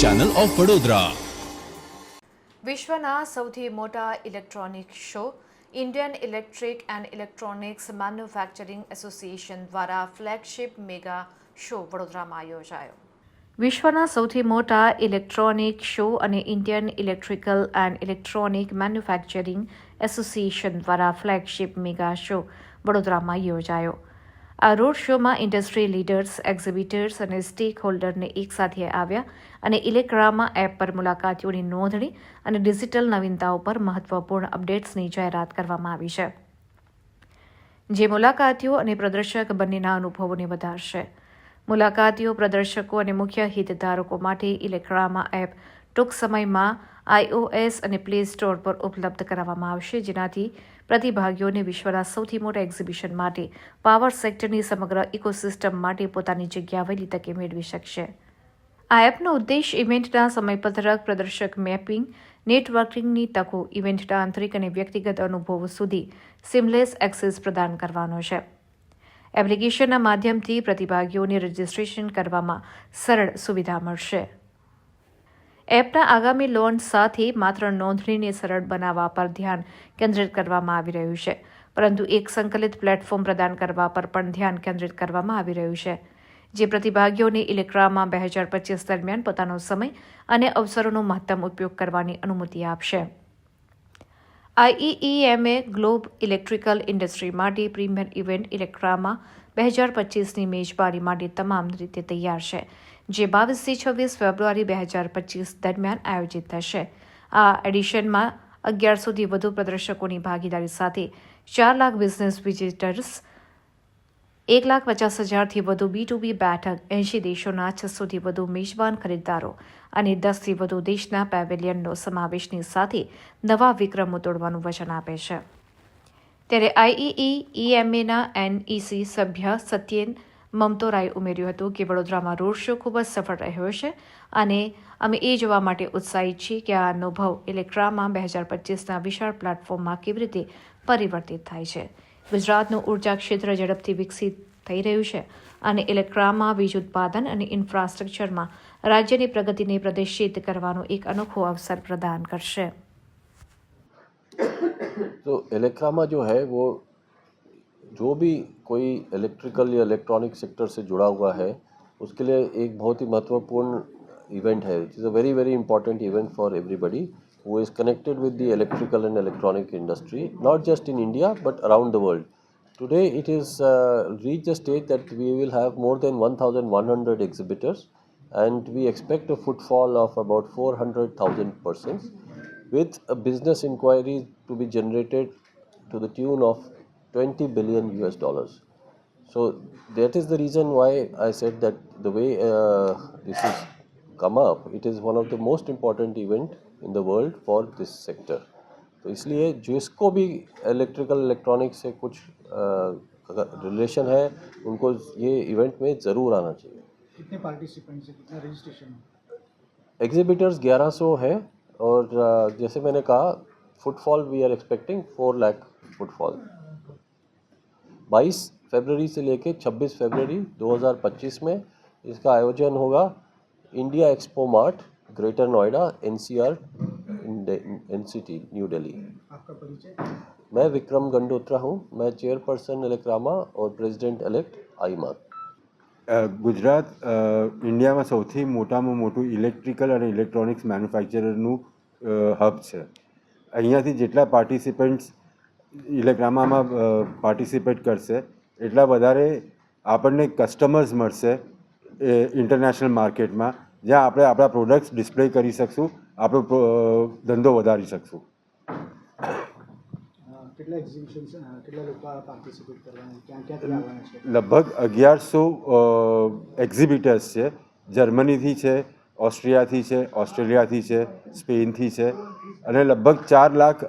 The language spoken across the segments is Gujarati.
ચેનલ ઓફ વડોદરા વિશ્વના સૌથી મોટા electronic show, Indian electric and electronics manufacturing association દ્વારા ફ્લેગશિપ મેગા શો વડોદરામાં યોજાયો. વિશ્વના સૌથી મોટા ઇલેક્ટ્રોનિક શો અને Indian electrical and electronic manufacturing association દ્વારા ફ્લેગશિપ મેગા શો વડોદરામાં યોજાયો. આ રોડ શોમાં ઇન્ડસ્ટ્રી લીડર્સ, એક્ઝિબિટર્સ અને સ્ટેક હોલ્ડરને એકસાથે આવ્યા અને ઇલેક્ટ્રામા એપ પર મુલાકાતીઓની નોંધણી અને ડિજિટલ નવીનતાઓ પર મહત્વપૂર્ણ અપડેટ્સની જાહેરાત કરવામાં આવી છે. જે મુલાકાતીઓ અને પ્રદર્શક બંનેના અનુભવોને વધારશે. મુલાકાતીઓ, પ્રદર્શકો અને મુખ્ય હિતધારકો માટે ઇલેક્રામા એપ ટૂંક સમયમાં આઈઓએસ અને પ્લે સ્ટોર પર ઉપલબ્ધ કરાવવામાં આવશે, જેનાથી પ્રતિભાગીઓને વિશ્વના સૌથી મોટા એક્ઝિબિશન માટે પાવર સેક્ટરની સમગ્ર ઇકોસિસ્ટમ માટે પોતાની જગ્યા વહેલી તકે મેળવી શકશે. આ એપનો ઉદ્દેશ ઇવેન્ટના સમયપત્રક પ્રદર્શક મેપિંગ, નેટવર્કિંગની તકો ઇવેન્ટના આંતરિક અને વ્યક્તિગત અનુભવો સુધી સિમલેસ એક્સેસ પ્રદાન કરવાનો છે. એપ્લિકેશનના માધ્યમથી પ્રતિભાગીઓને રજિસ્ટ્રેશન કરવામાં સરળ સુવિધા મળશે. એપના આગામી લોન સાથે માત્ર નોંધણીને સરળ બનાવવા પર ધ્યાન કેન્દ્રિત કરવામાં આવી રહ્યું છે. પરંતુ એક સંકલિત પ્લેટફોર્મ પ્રદાન કરવા પર પણ ધ્યાન કેન્દ્રિત કરવામાં આવી રહ્યું છે. જે પ્રતિભાગીઓને ઇલેક્ટ્રામાં બે હજાર પચીસ દરમિયાન પોતાનો સમય અને અવસરોનો મહત્તમ ઉપયોગ કરવાની અનુમતિ આપશે. આઈઈએમએ ગ્લોબ ઇલેક્ટ્રિકલ ઇન્ડસ્ટ્રી માટે પ્રીમિયર ઇવેન્ટ ઇલેક્ટ્રામાં બે હજાર પચીસની મેજબાની માટે તમામ રીતે તૈયાર છે. જે બાવીસથી છવ્વીસ ફેબ્રુઆરી બે હજાર પચીસ દરમિયાન આયોજિત થશે. આ એડિશનમાં અગિયારસોથી વધુ પ્રદર્શકોની ભાગીદારી સાથે ચાર લાખ બિઝનેસ વિઝિટર્સ એક લાખ પચાસ હજારથી વધુ બી ટુ બી બેઠક, એંશી દેશોના છસોથી વધુ મેજબાન ખરીદદારો અને દસથી વધુ દેશના પેવેલિયનનો સમાવેશની સાથે નવા વિક્રમો તોડવાનું વચન આપે છે. ત્યારે આઈઈઈ ઈએમએના એનઈસી સભ્ય સત્યેન મમતોરાએ ઉમેર્યું હતું કે વડોદરામાં રોડ શો ખૂબ જ સફળ રહ્યો છે અને અમે એ જોવા માટે ઉત્સાહિત છીએ કે આ અનુભવ ઇલેક્ટ્રામાં બે હજાર પચીસના વિશાળ પ્લેટફોર્મમાં કેવી રીતે પરિવર્તિત થાય છે ગુજરાતનું ઉર્જા ક્ષેત્ર ઝડપથી વિકસિત થઈ રહ્યું છે અને ઇલેક્ટ્રામાં વીજ ઉત્પાદન અને ઇન્ફ્રાસ્ટ્રક્ચરમાં રાજ્યની પ્રગતિને પ્રદર્શિત કરવાનો એક અનોખો અવસર પ્રદાન કરશે तो इलेक्ट्रामा जो है वो जो भी कोई इलेक्ट्रिकल या इलेक्ट्रॉनिक सेक्टर से जुड़ा हुआ है उसके लिए एक बहुत ही महत्वपूर्ण इवेंट है it is a very very important event for everybody who is connected with the electrical and electronic industry, not just in India but around the world. Today it is uh, reached a state that we will have more than 1,100 exhibitors and we expect a footfall of about 400,000 persons with a business inquiry to be generated to the tune of 20 billion US dollars. So that is the reason why I said that the way uh, this has come up, it is one of the most important event in the world for this sector. तो इसलिए जिसको भी इलेक्ट्रिकल इलेक्ट्रॉनिक से कुछ रिलेशन है उनको ये इवेंट में ज़रूर आना चाहिए कितने पार्टिसिपेंट्स हैं कितना रजिस्ट्रेशन है एग्जिबिटर्स 1100 है और अ, जैसे मैंने कहा footfall we are expecting four lakh footfall 22 फरवरी से लेके 26 फरवरी 2025 में इसका आयोजन होगा India Expo Mart Greater Noida NCR NCT New Delhi आपका परिचय मैं विक्रम गंडोत्रा हूँ मैं चेयरपर्सन इलेक्ट्रामा और प्रेसिडेंट इलेक्ट आईमात અ, ગુજરાત અ, ઇન્ડિયામાં સૌથી મોટામાં મોટું ઇલેક્ટ્રિકલ અને ઇલેક્ટ્રોનિક્સ મેન્યુફેક્ચરરનું હબ છે અહીંયાથી જેટલા પાર્ટિસિપન્ટ્સ ઇલેક્ટ્રામામાં પાર્ટિસિપેટ કરશે. એટલા વધારે આપણને કસ્ટમર્સ મળશે એ ઇન્ટરનેશનલ માર્કેટમાં જ્યાં આપણે આપણા પ્રોડક્ટ્સ ડિસ્પ્લે કરી શકશું આપણો ધંધો વધારી શકશું. લગભગ અગિયારસો એક્ઝિબિટર્સ છે. જર્મનીથી છે ઓસ્ટ્રિયાથી છે ઓસ્ટ્રેલિયાથી છે સ્પેનથી છે અને લગભગ ચાર લાખ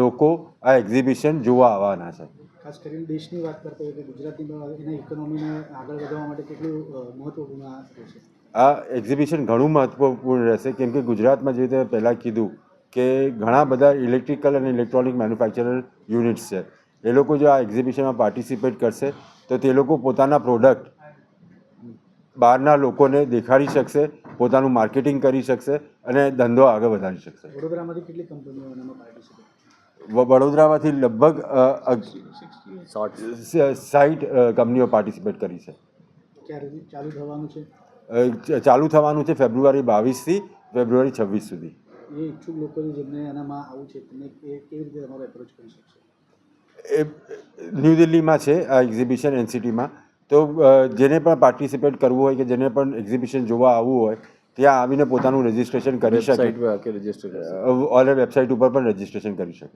લોકો આ એક્ઝિબિશન જોવા આવવાના છે. ખાસ કરીને દેશની વાત કરતા હોય કે ગુજરાતીમાં એના ઇકોનોમીને આગળ વધારવા માટે કેટલું મહત્વપૂર્ણ આ રહેશે? આ એક્ઝિબિશન ઘણું મહત્વપૂર્ણ રહેશે કેમ કે ગુજરાતમાં જે રીતે પહેલાં કીધું કે ઘણા બધા ઇલેક્ટ્રિકલ અને ઇલેક્ટ્રોનિક મેન્યુફેક્ચરર યુનિટ્સ છે. એ લોકો જો આ એક્ઝિબિશનમાં પાર્ટિસિપેટ કરશે તો તે લોકો પોતાના પ્રોડક્ટ બહારના લોકોને દેખાડી શકશે પોતાનું માર્કેટિંગ કરી શકશે અને ધંધો આગળ વધારી શકશે. વડોદરામાંથી કેટલી કંપનીઓ વડોદરામાંથી લગભગ સાઠ. કંપનીઓ પાર્ટિસિપેટ કરી છે. ચાલુ થવાનું છે? ચાલુ થવાનું છે ફેબ્રુઆરી બાવીસથી ફેબ્રુઆરી છવ્વીસ સુધી. એ ઈચ્છુક લોકો જેમને એનામાં આવું છે તમે કેવી રીતે તમારો એપ્રોચ કરી શકશો? એ ન્યૂ દિલ્હીમાં છે આ એક્ઝિબિશન એનસીટીમાં તો જેને પણ પાર્ટિસિપેટ કરવું હોય કે જેને પણ એક્ઝિબિશન જોવા આવવું હોય ત્યાં આવીને પોતાનું રજિસ્ટ્રેશન કરી શકે. ઓલ વેબસાઇટ ઉપર પણ રજિસ્ટ્રેશન કરી શકે.